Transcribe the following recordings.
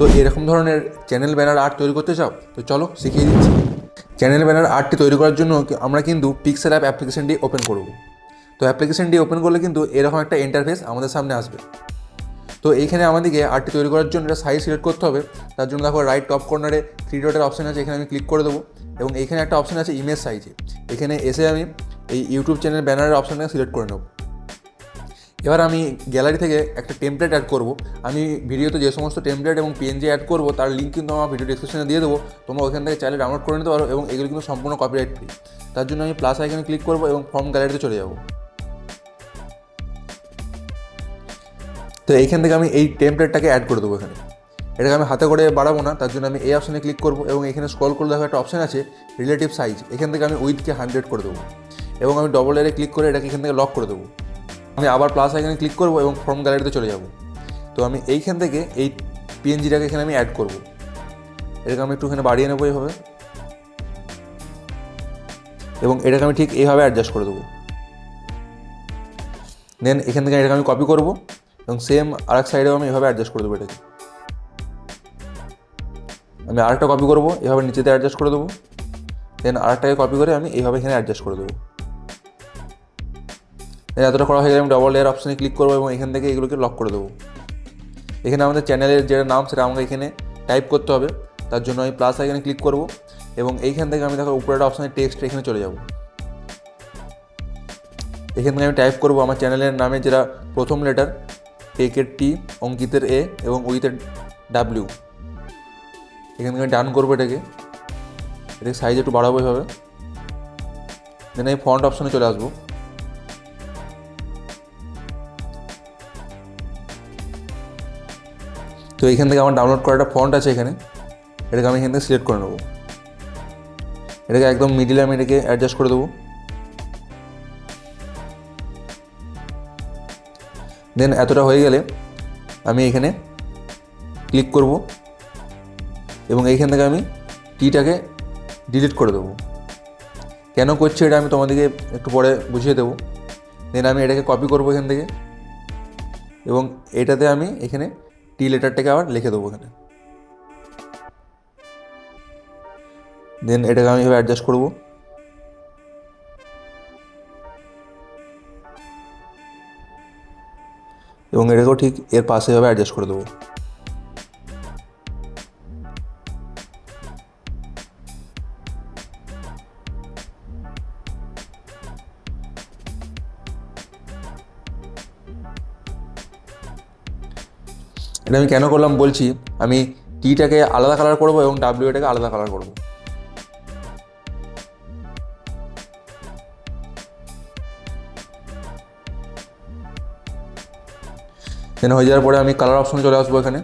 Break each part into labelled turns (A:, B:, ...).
A: তো এরকম ধরনের চ্যানেল ব্যানার আর্ট তৈরি করতে চাও? তো চলো শিখিয়ে দিচ্ছি। চ্যানেল ব্যানার আর্টটি তৈরি করার জন্য আমরা কিন্তু পিক্সেল অ্যাপ অ্যাপ্লিকেশনটি ওপেন করব। তো অ্যাপ্লিকেশনটি ওপেন করলে কিন্তু এরকম একটা ইন্টারফেস আমাদের সামনে আসবে। তো এইখানে আমাদেরকে আর্টটি তৈরি করার জন্য একটা সাইজ সিলেক্ট করতে হবে। তার জন্য দেখো রাইট টপ কর্নারে থ্রি ডটের অপশন আছে, এখানে আমি ক্লিক করে দেবো। এবং এখানে একটা অপশন আছে ইমেজ সাইজে এখানে এসে আমি এই ইউটিউব চ্যানেল ব্যানারের অপশনটা সিলেক্ট করে নেব। এবার আমি গ্যালারি থেকে একটা টেমপ্লেট অ্যাড করব। আমি ভিডিওতে যে সমস্ত টেমপ্লেট এবং পিএনজি অ্যাড করব, তার লিঙ্ক কিন্তু আমার ভিডিও ডিসক্রিপশনে দিয়ে দেবো। তোমরা ওখান থেকে চাইলে ডাউনলোড করে নিতে পারো এবং এগুলো কিন্তু সম্পূর্ণ কপিরাইট ফ্রি তার জন্য আমি প্লাস আইকনে ক্লিক করব এবং ফর্ম গ্যালারিতে চলে যাব। তো এইখান থেকে আমি এই টেমপ্লেটটাকে অ্যাড করে দেবো এখানে। এটাকে আমি হাতে করে বাড়াবো না, তার জন্য আমি এই অপশানে ক্লিক করব এবং এখানে স্ক্রল করলে দেখো একটা অপশান আছে রিলেটিভ সাইজ এখান থেকে আমি উইথকে হান্ড্রেড করে দেবো এবং আমি ডবল এরে ক্লিক করে এটাকে এখান থেকে লক করে দেবো। আমি আবার প্লাস আইকনে ক্লিক করব এবং ফর্ম গ্যালারিতে চলে যাব। তো আমি এইখান থেকে এই পিএনজিটাকে এখানে আমি অ্যাড করব। এটাকে আমি একটুখানি বাড়িয়ে নেব এইভাবে। এবং এটাকে আমি ঠিক এইভাবে অ্যাডজাস্ট করে দেবো। দেন এখান থেকে এটাকে আমি কপি করব এবং সেম আরেক সাইডেও আমি এভাবে অ্যাডজাস্ট করে দেবো এটাকে। আমি আরেকটা কপি করব, এভাবে নিচেতে অ্যাডজাস্ট করে দেবো। দেন আরেকটাকে কপি করে আমি এইভাবে এখানে অ্যাডজাস্ট করে দেবো। এতটা করা হয়ে গেলে আমি ডবল এয়ার অপশানে ক্লিক করব এবং এখান থেকে এগুলোকে লক করে দেবো। এখানে আমাদের চ্যানেলের যেটা নাম, সেটা আমাকে এখানে টাইপ করতে হবে। তার জন্য আমি প্লাস এখানে ক্লিক করব এবং এইখান থেকে আমি দেখো উপরে একটা অপশানে টেক্সট এখানে চলে যাব। এখান থেকে আমি টাইপ করব আমার চ্যানেলের নামে যেটা প্রথম লেটার টেকের টি অঙ্কিতের এ এবং উইথের ডাব্লিউ এখান থেকে ডান করব এটাকে। এটাকে সাইজ একটু বাড়াবো এভাবে। দেন আমি ফন্ট অপশানে চলে আসব। তো এখান থেকে আমার ডাউনলোড করা একটা ফন্ট আছে এখানে। এটাকে আমি এখান থেকে সিলেক্ট করে নেব। এটাকে একদম মিডিলে আমি এটাকে অ্যাডজাস্ট করে দেবো। দেন এতটা হয়ে গেলে আমি এখানে ক্লিক করব এবং এইখান থেকে আমি টিটাকে ডিলিট করে দেবো। কেন করছি এটা আমি তোমাদেরকে একটু পরে বুঝিয়ে দেবো। দেন আমি এটাকে কপি করব এখান থেকে এবং এটাতে আমি এখানে টি লেটারটাকে আবার লিখে দেবো এখানে দেন এটাকে আমি এভাবে অ্যাডজাস্ট করব। এবং এটাকেও ঠিক এর পাশে এভাবে অ্যাডজাস্ট করে দেবো। এটা আমি কেন করলাম বলছি, আমি টিটাকে আলাদা কালার করব এবং ডাব্লিউ এটাকে আলাদা কালার করব। দেন হয়ে যাওয়ার পরে আমি কালার অপশনে চলে আসব এখানে।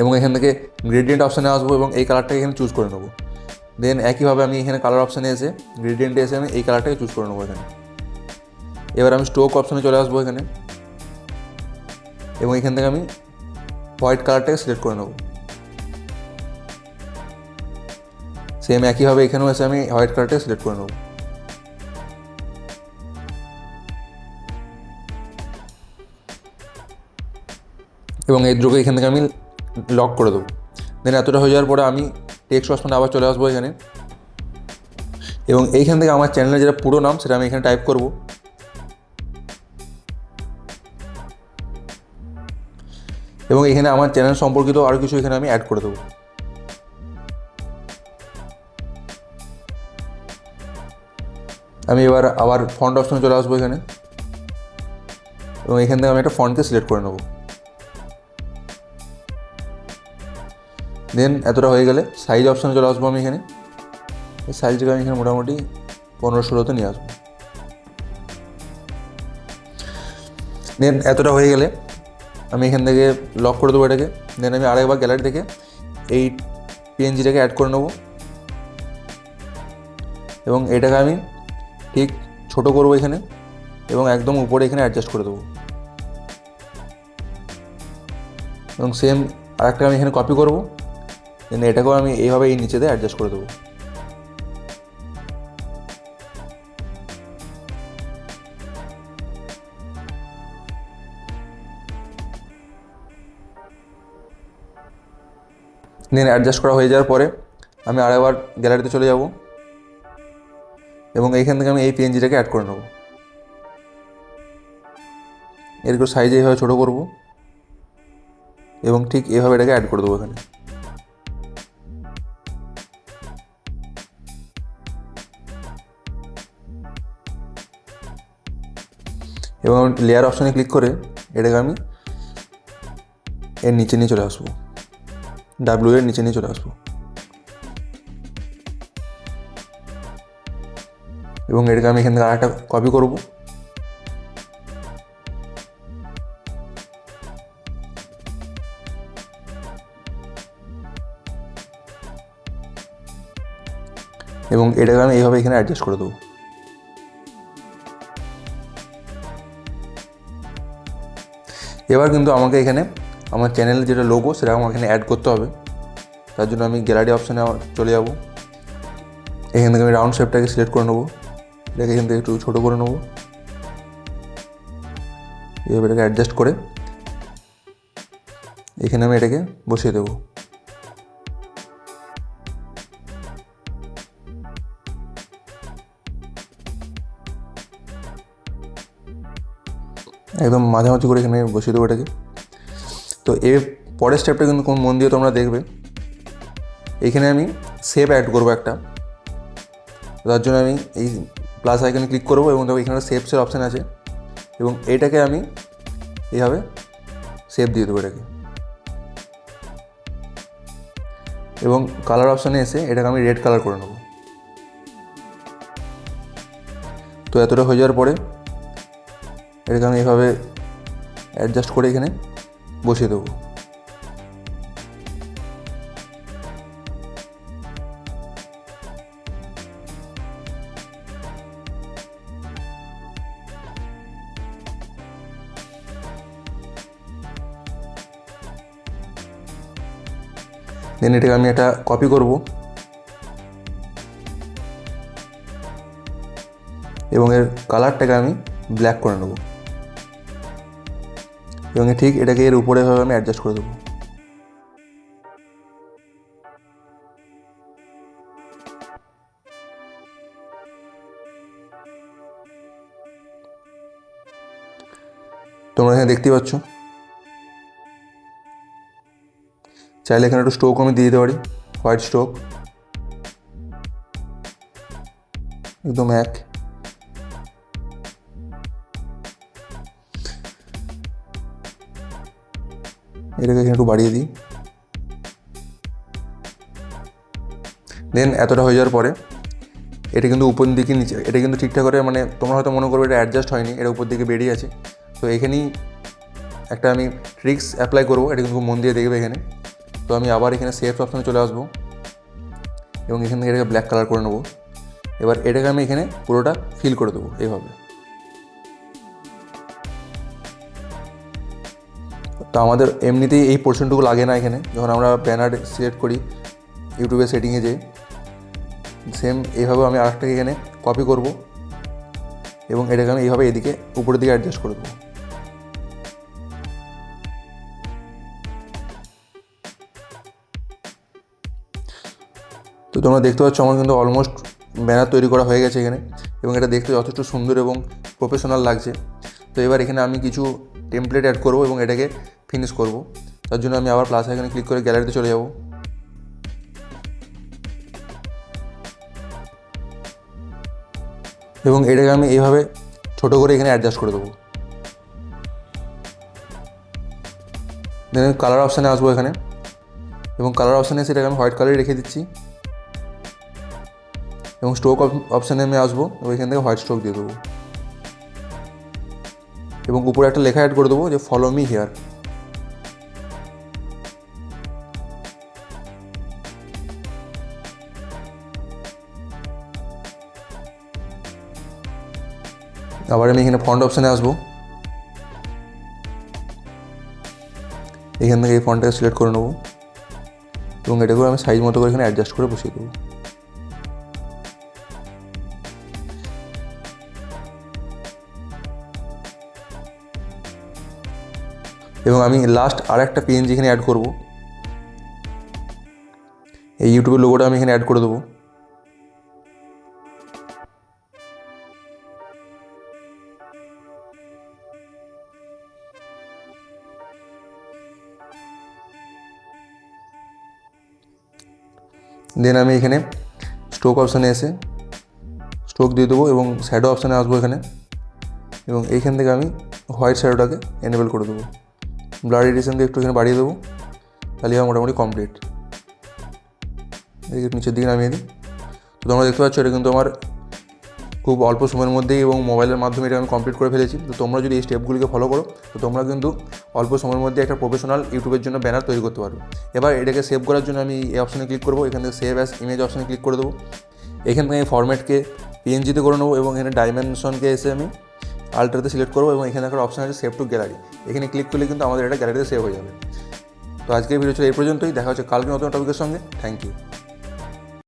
A: এবং এখান থেকে গ্রেডিয়েন্ট অপশানে আসব এবং এই কালারটাকে এখানে চুজ করে নেব। দেন একইভাবে আমি এখানে কালার অপশানে এসে গ্রেডিয়েন্টে এসে আমি এই কালারটাকে চুজ করে নেব এখানে। এবার আমি স্টোক অপশানে চলে আসব এখানে। এবং এখান থেকে আমি হোয়াইট কালারটাকে সিলেক্ট করে নেব। সেম একইভাবে এখানেও এসে আমি হোয়াইট কালারটাকে সিলেক্ট করে নেব। এবং এই দ্রোকে এখান থেকে আমি লক করে দেবো। দেন এতটা হয়ে যাওয়ার পরে আমি টেক্সট অপশনে আবার চলে আসব এখানে। এবং এইখান থেকে আমার চ্যানেলের যেটা পুরো নাম সেটা আমি এখানে টাইপ করব। এবং এখানে আমার চ্যানেল সম্পর্কিত আরও কিছু এখানে আমি অ্যাড করে দেবো। আমি এবার আবার ফন্ট অপশনে চলে আসব এখানে। এবং এখান থেকে আমি একটা ফন্টকে সিলেক্ট করে নেব। দেন এতটা হয়ে গেলে সাইজ অপশানে চলে আসব আমি এখানে। সাইজটাকে আমি এখানে মোটামুটি পনেরো ষোলোতে নিয়ে আসব। দেন এতটা হয়ে গেলে আমি এখান থেকে লক করে দেবো এটাকে। দেন আমি আরেকবার গ্যালারি থেকে এই পিএনজিটাকে অ্যাড করে নেব। এবং এটাকে আমি ঠিক ছোট করব এখানে এবং একদম উপরে এখানে অ্যাডজাস্ট করে দেবো। এবং সেম আরেকটা আমি এখানে কপি করব। দেন এটাকেও আমি এইভাবে এই নিচেতে অ্যাডজাস্ট করে দেবো। দেন অ্যাডজাস্ট করা হয়ে যাওয়ার পরে আমি আরেকবার গ্যালারিতে চলে যাব এবং এইখান থেকে আমি এই পিএনজিটাকে অ্যাড করে নেব। এরকম সাইজে এইভাবে ছোটো করব এবং ঠিক এভাবে এটাকে অ্যাড করে দেবো এখানে। এবং লেয়ার অপশানে ক্লিক করে এটাকে আমি এর নিচে নিয়ে চলে আসব। ডাব্লিউ এর নিচে নিয়ে চলে আসব। এবং এটাকে আমি এখান থেকে আরেকটা কপি করব। এবং এটাকে আমি এইভাবে এখানে অ্যাডজাস্ট করে দেবো। এবার কিন্তু আমাকে এখানে আমার চ্যানেলের যেটা লোগো সেটা আমার এখানে অ্যাড করতে হবে। তার জন্য আমি গ্যালারি অপশানে চলে যাব। এখান থেকে আমি রাউন্ড শেপটাকে সিলেক্ট করে নেব। এটাকে এখান থেকে একটু ছোটো করে নেব। এভাবে এটাকে অ্যাডজাস্ট করে এখানে আমি এটাকে বসিয়ে দেবো। একদম মাঝামাঝি করে এখানে বসিয়ে দেবো এটাকে। তো এর পরের স্টেপটা কিন্তু কোন মন দিয়ে তোমরা দেখবে। এইখানে আমি সেভ অ্যাড করব একটা। তার জন্য আমি এই প্লাস আইকনে ক্লিক করব এবং এখানে সেভসের অপশান আছে। এবং এটাকে আমি এইভাবে সেভ দিয়ে দেবো এটাকে। এবং কালার অপশানে এসে এটাকে আমি রেড কালার করে নেব। তো এতটা হয়ে যাওয়ার পরে এটাকে আমি এভাবে অ্যাডজাস্ট করে এখানে বসিয়ে দেবো। দেন এটাকে আমি একটা কপি করব। এবং এর কালারটাকে আমি ব্ল্যাক করে নেব। এবং ঠিক এটাকে এর উপরে ভাবে আমি অ্যাডজাস্ট করে দেবো। তোমরা এখানে দেখতেই পাচ্ছ? চাইলে এখানে একটু স্টোক আমি দিয়ে দিতে পারি। হোয়াইট স্টোক একদম এক। এটাকে এখানে একটু বাড়িয়ে দিই। দেন এতটা হয়ে যাওয়ার পরে, এটা কিন্তু উপর দিকে নিচে, এটা কিন্তু ঠিকঠাক করে মানে তোমরা হয়তো মনে করবে এটা অ্যাডজাস্ট হয়নি, এটা উপর দিকে বেরিয়ে আছে। তো এখানেই একটা আমি ট্রিক্স অ্যাপ্লাই করব, এটা কিন্তু মন দিয়ে দেখবে এখানে। তো আমি আবার এখানে সেফ অপশানে চলে আসব এবং এখান থেকে এটাকে ব্ল্যাক কালার করে নেব। এবার এটাকে আমি এখানে পুরোটা ফিল করে দেবো, এইভাবে। তো আমাদের এমনিতেই এই পোর্শনটুকু লাগে না এখানে। যখন আমরা ব্যানার সিলেক্ট করি ইউটিউবের সেটিংয়ে যেয়ে সেম এইভাবে আমি আরেকটাকে এখানে কপি করব এবং এটাকে আমি এইভাবে এদিকে উপরের দিকে অ্যাডজাস্ট করে দেবো। তো তোমরা দেখতে পাচ্ছ আমার কিন্তু অলমোস্ট ব্যানার তৈরি করা হয়ে গেছে এখানে এবং এটা দেখতে যথেষ্ট সুন্দর এবং প্রফেশনাল লাগছে। তো এবার এখানে আমি কিছু টেমপ্লেট অ্যাড করব এবং এটাকে ফিনিশ করব। তার জন্য আমি আবার প্লাস এখানে ক্লিক করে গ্যালারিতে চলে যাব। এবং এটাকে আমি এইভাবে ছোটো করে এখানে অ্যাডজাস্ট করে দেবো। দেন কালার অপশানে আসব এখানে। এবং কালার অপশানে সেটাকে আমি হোয়াইট কালারই রেখে দিচ্ছি। এবং স্ট্রোক অপশানে আমি আসব, এবং এখান থেকে হোয়াইট স্ট্রোক দিয়ে দেবো। এবং উপরে একটা লেখা অ্যাড করে দেবো যে ফলো মি হেয়ার আবার আমি এখানে ফন্ট অপশানে আসব। এখান থেকে এই ফন্টটাকে সিলেক্ট করে নেব। এবং এটাকেও আমি সাইজ মতো করে এখানে অ্যাডজাস্ট করে বসিয়ে দেবো। এবং আমি লাস্ট আর একটা পিএনজি এখানে অ্যাড করব। এই ইউটিউবের লোগোটা আমি এখানে অ্যাড করে দেবো। দেন আমি এখানে স্ট্রোক অপশানে এসে স্ট্রোক দিয়ে দেবো এবং শ্যাডো অপশানে আসব এখানে এবং এইখান থেকে আমি হোয়াইট শ্যাডোটাকে এনেবল করে দেবো। ব্লাড এডিশনকে একটু এখানে বাড়িয়ে দেবো, তাহলে আমার মোটামুটি কমপ্লিট এই নিচের দিকে নামিয়ে দিই। তো তোমরা দেখতে পাচ্ছ, এটা কিন্তু আমার খুব অল্প সময়ের মধ্যেই এবং মোবাইলের মাধ্যমে এটা আমি কমপ্লিট করে ফেলেছি। তো তোমরা যদি এই স্টেপগুলিকে ফলো করো, তো তোমরা কিন্তু অল্প সময়ের মধ্যে একটা প্রফেশনাল ইউটিউবের জন্য ব্যানার তৈরি করতে পারবে। এবার এটাকে সেভ করার জন্য আমি এই অপশানে ক্লিক করব। এখান থেকে সেভ অ্যাস ইমেজ অপশানে ক্লিক করে দেবো। এখান থেকে আমি ফরম্যাটকে পিএনজিতে করে নেব এবং এখানে ডাইমেনশনকে এসে আমি আল্ট্রাতে সিলেক্ট করব এবং এখানে একটা অপশান আছে সেভ টু গ্যালারি এখানে ক্লিক করলে কিন্তু আমাদের এটা গ্যালারিতে সেভ হয়ে যাবে। তো আজকের ভিডিও ছিল এই পর্যন্তই। দেখা হচ্ছে কালকে নতুন টপিকের সঙ্গে। Thank you